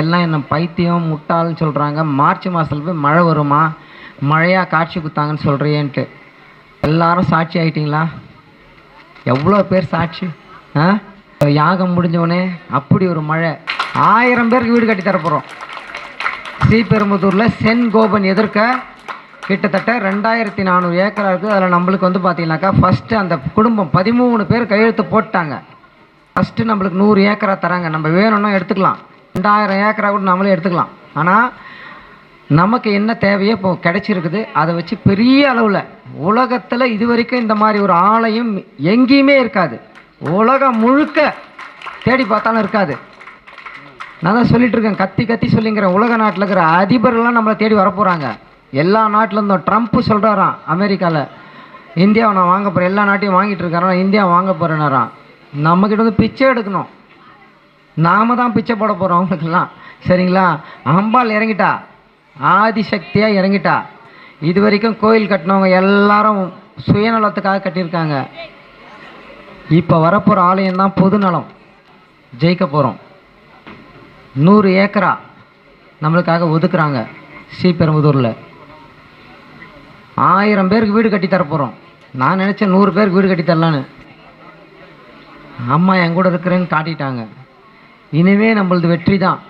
எல்லாம் என்ன பைத்தியம் முட்டாள்னு சொல்கிறாங்க மார்ச் மாதத்துல போய் மழை வருமா? மழையாக காட்சி குத்தாங்கன்னு சொல்கிறியேன்ட்டு எல்லாரும் சாட்சி ஆயிட்டீங்களா? எவ்வளோ பேர் சாட்சி? ஆ? யாகம் முடிஞ்சவொடனே அப்படி ஒரு மழை. ஆயிரம் பேருக்கு வீடு கட்டி தரப்போகிறோம் ஸ்ரீபெரும்புதூரில் சென் கோபன் எதிர்க்க கிட்டத்தட்ட ரெண்டாயிரத்தி நானூறு ஏக்கரா இருக்குது அதில் நம்மளுக்கு வந்து பார்த்தீங்கன்னாக்கா ஃபஸ்ட்டு அந்த குடும்பம் பதிமூணு பேர் கையெழுத்து போட்டாங்க ஃபஸ்ட்டு நம்மளுக்கு நூறு ஏக்கரா தராங்க. நம்ம வேணும்னா எடுத்துக்கலாம். ரெண்டாயிரம் ஏக்கரா கூட நம்மளே எடுத்துக்கலாம். ஆனால் நமக்கு என்ன தேவையோ இப்போ கிடைச்சிருக்குது. அதை வச்சு பெரிய அளவில் உலகத்தில் இது வரைக்கும் இந்த மாதிரி ஒரு ஆலயம் எங்கேயுமே இருக்காது. உலகம் முழுக்க தேடி பார்த்தாலும் இருக்காது. நான் தான் சொல்லிட்டு இருக்கேன். கத்தி கத்தி சொல்லிங்கிறேன் உலக நாட்டில் இருக்கிற அதிபர்கள்லாம் நம்மளை தேடி வரப்போகிறாங்க எல்லா நாட்டிலேருந்தும் ட்ரம்ப் சொல்கிறாராம் அமெரிக்காவில் இந்தியாவை நான் வாங்க போகிறேன் எல்லா நாட்டையும் வாங்கிட்டு இருக்காரா. இந்தியா வாங்க போகிறேன்னாராம் நம்மக்கிட்ட வந்து பிச்சை எடுக்கணும். நாம தான் பிச்சை போட போகிறோம் அவங்களுக்கெல்லாம். சரிங்களா? அம்பாள் இறங்கிட்டா. ஆதிசக்தியாக இறங்கிட்டா. இது வரைக்கும் கோயில் கட்டினவங்க எல்லாரும் சுயநலத்துக்காக கட்டியிருக்காங்க. இப்போ வரப்போகிற ஆலயம் தான் பொதுநலம் ஜெயிக்க போகிறோம் நூறு ஏக்கரா நம்மளுக்காக ஒதுக்குறாங்க ஸ்ரீபெரும்புதூரில் ஆயிரம் பேருக்கு வீடு கட்டி தரப்போகிறோம் நான் நினச்சேன் நூறு பேருக்கு வீடு கட்டி தரலான்னு. அம்மா என் கூட இருக்கிறேன்னு காட்டிட்டாங்க. இனிமே நம்மளது வெற்றி தான்